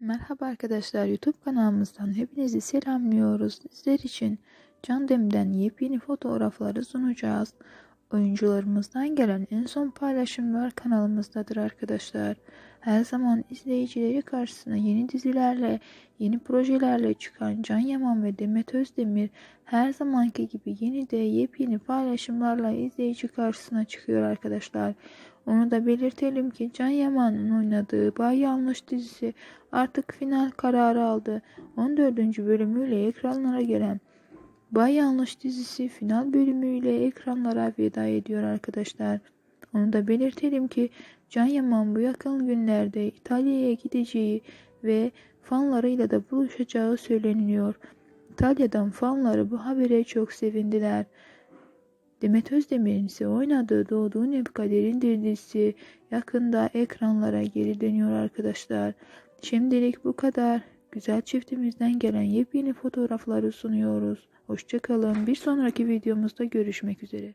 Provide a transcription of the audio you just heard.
Merhaba arkadaşlar YouTube kanalımızdan hepinizi selamlıyoruz. Sizler için Can Dem'den yepyeni fotoğrafları sunacağız. Oyuncularımızdan gelen en son paylaşımlar kanalımızdadır arkadaşlar. Her zaman izleyicileri karşısına yeni dizilerle, yeni projelerle çıkan Can Yaman ve Demet Özdemir her zamanki gibi yeni de yepyeni paylaşımlarla izleyici karşısına çıkıyor arkadaşlar. Onu da belirtelim ki Can Yaman'ın oynadığı Bay Yanlış dizisi artık final kararı aldı. 14. bölümüyle ekranlara gelen Bay Yanlış dizisi final bölümüyle ekranlara veda ediyor arkadaşlar. Onu da belirtelim ki Can Yaman bu yakın günlerde İtalya'ya gideceği ve fanlarıyla da buluşacağı söyleniyor. İtalya'dan fanları bu habere çok sevindiler. Demet Özdemir'in ise oynadığı Doğduğun Hep Kaderindir dizisi yakında ekranlara geri dönüyor arkadaşlar. Şimdilik bu kadar. Güzel çiftimizden gelen yepyeni fotoğrafları sunuyoruz. Hoşçakalın. Bir sonraki videomuzda görüşmek üzere.